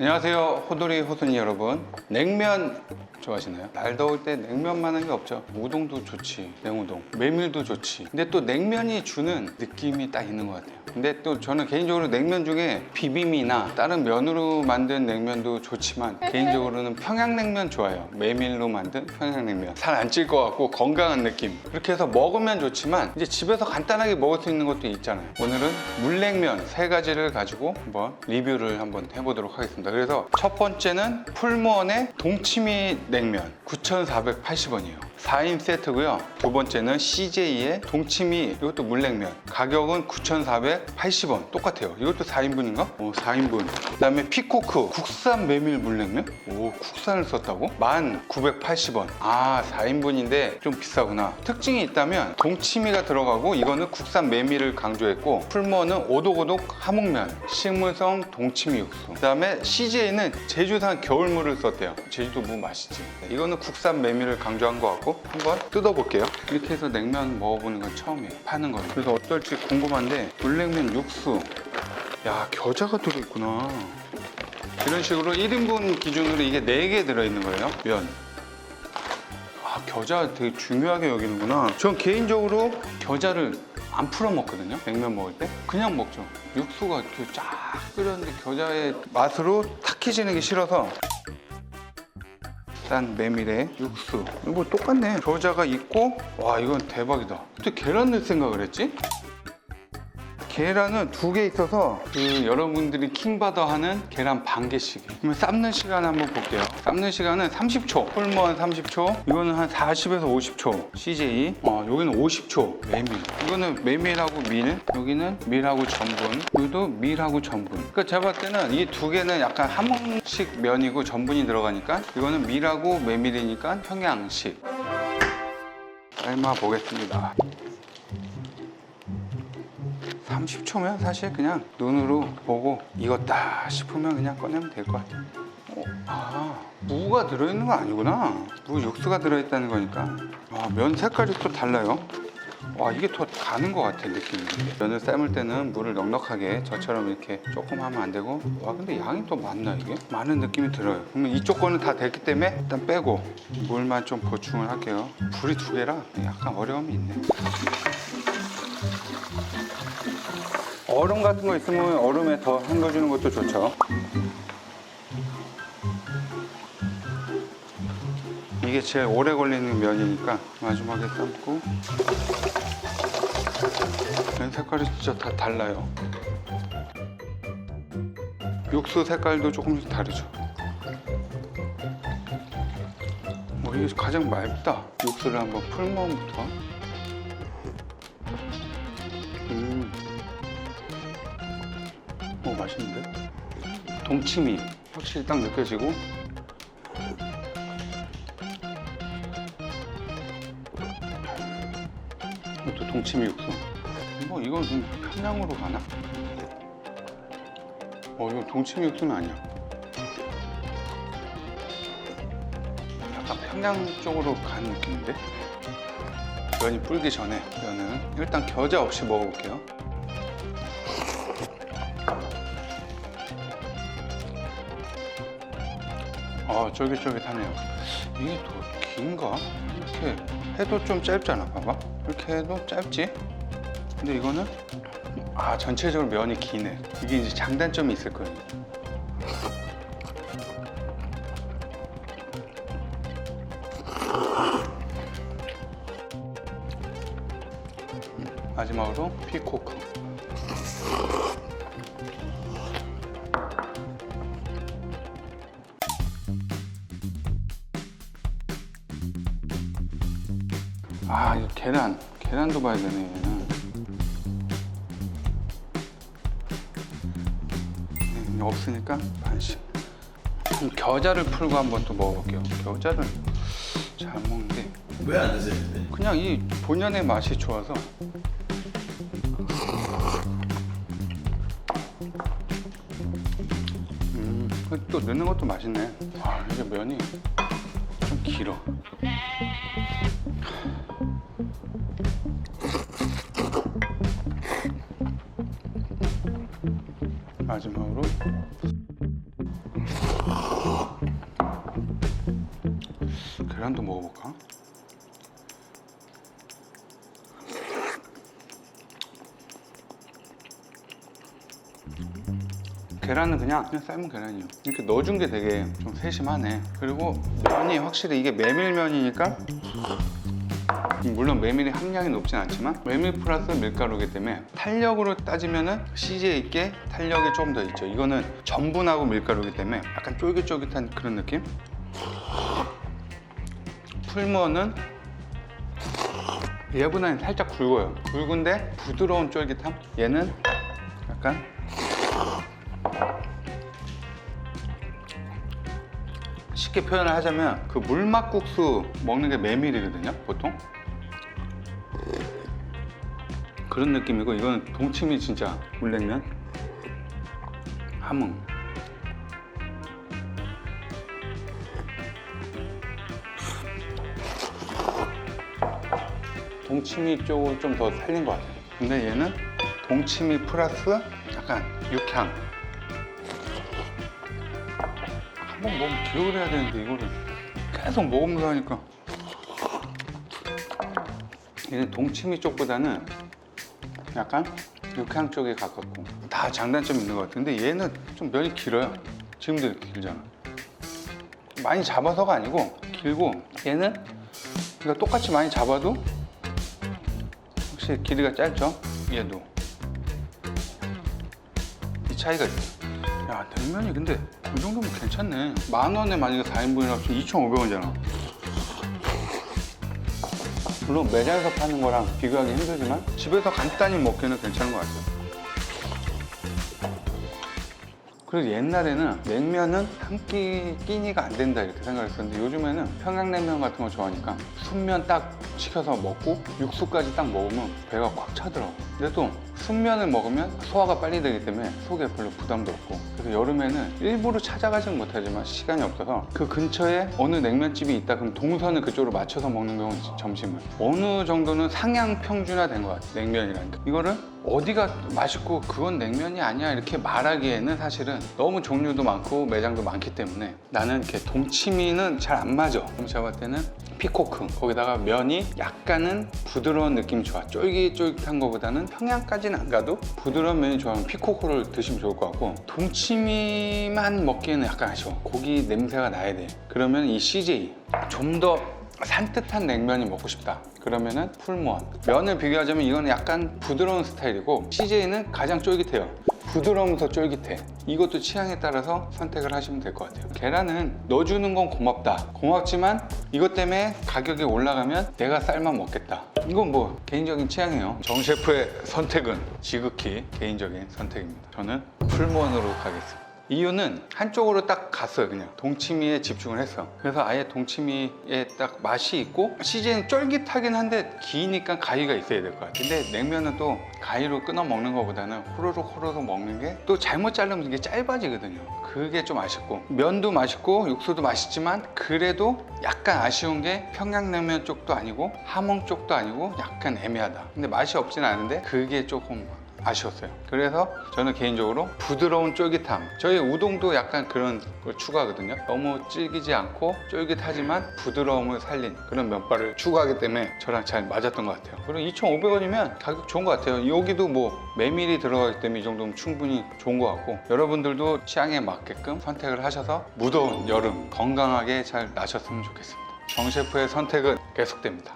안녕하세요 호돌이 호순이 여러분. 냉면 좋아하시나요? 날 더울 때 냉면만한 게 없죠. 우동도 좋지 냉우동. 메밀도 좋지. 근데 또 냉면이 주는 느낌이 딱 있는 것 같아요. 근데 또 저는 개인적으로 냉면 중에 비빔이나 다른 면으로 만든 냉면도 좋지만 개인적으로는 평양냉면 좋아요. 메밀로 만든 평양냉면. 살 안 찔 것 같고 건강한 느낌. 그렇게 해서 먹으면 좋지만 이제 집에서 간단하게 먹을 수 있는 것도 있잖아요. 오늘은 물냉면 세 가지를 가지고 한번 리뷰를 한번 해보도록 하겠습니다 그래서 첫 번째는 풀무원의 동치미 냉면 9,480원이에요 4인 세트고요. 두 번째는 CJ의 동치미 이것도 물냉면. 가격은 9,480원. 똑같아요. 이것도 4인분인가? 오 4인분. 그 다음에 피코크 국산 메밀 물냉면? 오 국산을 썼다고? 1,980원. 아 4인분인데 좀 비싸구나. 특징이 있다면 동치미가 들어가고 이거는 국산 메밀을 강조했고 풀머는 오독오독 함흥면. 식물성 동치미 육수. 그 다음에 CJ는 제주산 겨울물을 썼대요. 제주도 무 맛있지. 네, 이거는 국산 메밀을 강조한 것 같고 한번 뜯어볼게요 이렇게 해서 냉면 먹어보는 건 처음이에요 파는 거 그래서 어떨지 궁금한데 물냉면 육수 야 겨자가 들어있구나 이런 식으로 1인분 기준으로 이게 4개 들어있는 거예요 면 아, 겨자 되게 중요하게 여기는구나. 전 개인적으로 겨자를 안 풀어 먹거든요. 냉면 먹을 때. 그냥 먹죠. 육수가 이렇게 쫙 끓였는데 겨자의 맛으로 탁해지는 게 싫어서. 짠 메밀에 육수. 이거 똑같네. 겨자가 있고, 와, 이건 대박이다. 어떻게 계란 넣을 생각을 했지? 계란은 두 개 있어서 그 여러분들이 킹받아 하는 계란 반 개씩. 그러면 삶는 시간 한번 볼게요. 삶는 시간은 30초. 홀머한 30초. 이거는 한 40에서 50초. CJ. 어, 여기는 50초. 메밀. 이거는 메밀하고 밀. 여기는 밀하고 전분. 여기도 밀하고 전분. 그러니까 제가 봤을 때는 이 두 개는 약간 함흥식 면이고 전분이 들어가니까 이거는 밀하고 메밀이니까 평양식. 삶아 보겠습니다. 30초면 사실 그냥 눈으로 보고 익었다 싶으면 그냥 꺼내면 될 것 같아요. 어, 아, 무가 들어있는 거 아니구나. 무 육수가 들어있다는 거니까. 아, 면 색깔이 또 달라요. 와, 이게 더 가는 것 같아, 느낌이. 면을 삶을 때는 물을 넉넉하게 저처럼 이렇게 조금 하면 안 되고. 와, 근데 양이 또 많나, 이게? 많은 느낌이 들어요. 그러면 이쪽 거는 다 됐기 때문에 일단 빼고 물만 좀 보충을 할게요. 불이 두 개라 약간 어려움이 있네. 얼음 같은 거 있으면 얼음에 더 헹궈주는 것도 좋죠. 이게 제일 오래 걸리는 면이니까 마지막에 삶고 면 색깔이 진짜 다 달라요. 육수 색깔도 조금씩 다르죠. 뭐 이게 가장 맑다. 육수를 한번 풀면부터. 오 맛있는데? 동치미 확실히 딱 느껴지고 이것도 동치미 육수 뭐 이건 좀 평양으로 가나? 어 이건 동치미 육수는 아니야 약간 평양 쪽으로 간 느낌인데? 면이 불기 전에 면은 일단 겨자 없이 먹어볼게요 아 쫄깃쫄깃하네요. 이게 더 긴가? 이렇게 해도 좀 짧잖아 봐봐. 이렇게 해도 짧지? 근데 이거는 아 전체적으로 면이 기네. 이게 이제 장단점이 있을 거예요. 마지막으로 피코크 아, 이거 계란. 계란도 봐야 되네, 얘는. 음, 없으니까 반씩. 그럼 겨자를 풀고 한번 또 먹어볼게요. 겨자를 잘 먹는데 왜 안 드세요? 근데? 그냥 이 본연의 맛이 좋아서 음, 또 넣는 것도 맛있네. 아, 이게 면이 좀 길어. 마지막으로. 계란도 먹어볼까? 계란은 그냥 그냥 삶은 계란이요. 이렇게 넣어준 게 되게 좀 세심하네. 그리고 면이 확실히 이게 메밀면이니까 물론 메밀의 함량이 높진 않지만 메밀 플러스 밀가루이기 때문에 탄력으로 따지면은 CJ 게 탄력이 조금 더 있죠. 이거는 전분하고 밀가루이기 때문에 약간 쫄깃쫄깃한 그런 느낌. 풀무는 얘보다는 살짝 굵어요. 굵은데 부드러운 쫄깃함. 얘는 약간 쉽게 표현을 하자면 그 물막국수 먹는 게 메밀이거든요, 보통. 그런 느낌이고 이거는 동치미 진짜 물냉면? 함흥. 동치미 쪽을 좀 더 살린 것 같아요. 근데 얘는 동치미 플러스 약간 육향. 한번 먹으면 기억을 해야 되는데 이거를 계속 먹으면서 하니까 얘는 동치미 쪽보다는 약간 육향 쪽에 가깝고 다 장단점이 있는 것 근데 얘는 좀 면이 길어요. 지금도 이렇게 길잖아. 많이 잡아서가 아니고 길고 얘는 그러니까 똑같이 많이 잡아도 확실히 길이가 짧죠? 얘도. 이 차이가 있어요 야 냉면이 근데 이 정도면 괜찮네. 만 원에 만약에 4인분이라고 치면 2,500원이잖아 물론 매장에서 파는 거랑 비교하기 힘들지만 집에서 간단히 먹기는 괜찮은 것 같아요. 그래서 옛날에는 냉면은 한 끼 끼니가 안 된다 이렇게 생각했었는데 요즘에는 평양냉면 같은 거 좋아하니까 순면 딱 시켜서 먹고 육수까지 딱 먹으면 배가 꽉 차더라고. 근데 또 순면을 먹으면 소화가 빨리 되기 때문에 속에 별로 부담도 없고. 그래서 여름에는 일부러 찾아가지는 못하지만 시간이 없어서 그 근처에 어느 냉면집이 있다 그럼 동선을 그쪽으로 맞춰서 먹는 경우 점심을. 어느 정도는 상향 평준화 된 것 같아요 냉면이라니까 이거를 어디가 맛있고 그건 냉면이 아니야 이렇게 말하기에는 사실은 너무 종류도 많고 매장도 많기 때문에 나는 이렇게 동치미는 잘 안 맞아. 제가 봤을 때는 피코크. 거기다가 면이 약간은 부드러운 느낌이 좋아. 쫄깃쫄깃한 거보다는 평양까지 는 안 가도 부드러운 면이 좋아하면 피코크를 드시면 좋을 것 같고 동치미만 먹기에는 약간 아쉬워. 고기 냄새가 나야 돼. 그러면 이 CJ 좀 더 산뜻한 냉면이 먹고 싶다. 그러면은 풀무원. 면을 비교하자면 이거는 약간 부드러운 스타일이고 CJ는 가장 쫄깃해요 부드러우면서 쫄깃해. 이것도 취향에 따라서 선택을 하시면 될 것 같아요. 계란은 넣어주는 건 고맙다. 고맙지만 이것 때문에 가격이 올라가면 내가 쌀만 먹겠다. 이건 뭐 개인적인 취향이에요. 정 셰프의 선택은 지극히 개인적인 선택입니다. 저는 풀무원으로 가겠습니다 이유는 한쪽으로 딱 갔어요 그냥. 동치미에 집중을 했어 그래서 아예 동치미에 딱 맛이 있고 CJ는 쫄깃하긴 한데 기니까 가위가 있어야 될 것 같아 근데 냉면은 또 가위로 끊어 먹는 것보다는 호로록 호로록 먹는 게 또 잘못 자르면 이게 짧아지거든요. 그게 좀 아쉽고. 면도 맛있고 육수도 맛있지만 그래도 약간 아쉬운 게 평양냉면 쪽도 아니고 함흥 쪽도 아니고 약간 애매하다. 근데 맛이 없진 않은데 그게 조금 아쉬웠어요. 그래서 저는 개인적으로 부드러운 쫄깃함. 저희 우동도 약간 그런 걸 추가하거든요. 너무 질기지 않고 쫄깃하지만 부드러움을 살린 그런 면발을 추구하기 때문에 저랑 잘 맞았던 것 같아요. 그리고 2,500원이면 가격 좋은 것 같아요. 여기도 뭐 메밀이 들어가기 때문에 이 정도면 충분히 좋은 것 같고 여러분들도 취향에 맞게끔 선택을 하셔서 무더운 여름 건강하게 잘 나셨으면 좋겠습니다. 정 셰프의 선택은 계속됩니다.